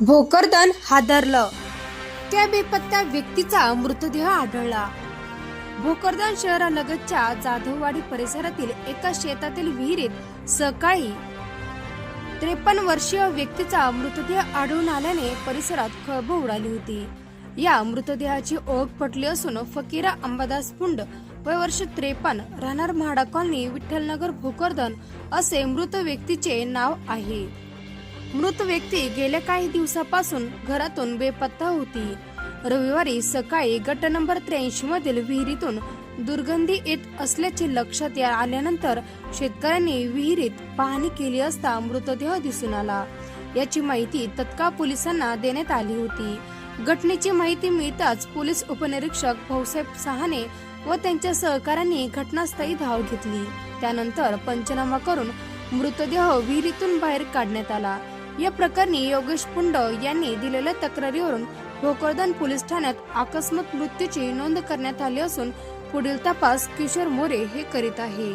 भोकरदन हादरलं. त्या बेपत्ता व्यक्तीचा मृतदेह आढळला. भोकरदन शहरालगतच्या जाधववाडी परिसरातील एका शेतातील विहिरीत सकाळी त्रेपन्न वर्षीय व्यक्तीचा मृतदेह आढळून आल्याने परिसरात खळबळ उडाली होती. या मृतदेहाची ओळख पटली असून फकीरा अंबादास पुंड वय वर्ष त्रेपन्न राहणार म्हाडा कॉलनी विठ्ठलनगर भोकरदन असे मृत व्यक्तीचे नाव आहे. मृत व्यक्ती गेल्या काही दिवसापासून घरातून बेपत्ता होती. रविवारी सकाळी गट नंबर त्र्याऐंशी मधील विहिरीतून दुर्गंधी येत असल्याचे लक्षात या- आल्यानंतर शेतकऱ्यांनी विहिरीत पाहणी केली असता मृतदेह दिसून आला. याची माहिती तत्काळ पोलिसांना देण्यात आली होती. घटनेची माहिती मिळताच पोलीस उपनिरीक्षक भाऊसाहेब सहाने व त्यांच्या सहकाऱ्यांनी घटनास्थळी धाव घेतली. त्यानंतर पंचनामा करून मृतदेह विहिरीतून बाहेर काढण्यात आला. या प्रकरणी योगेश पुंड यांनी दिलेल्या तक्रारीवरून भोकरदन पोलीस ठाण्यात अकस्मात मृत्यूची नोंद करण्यात आली असून पुढील तपास किशोर मोरे हे करीत आहे.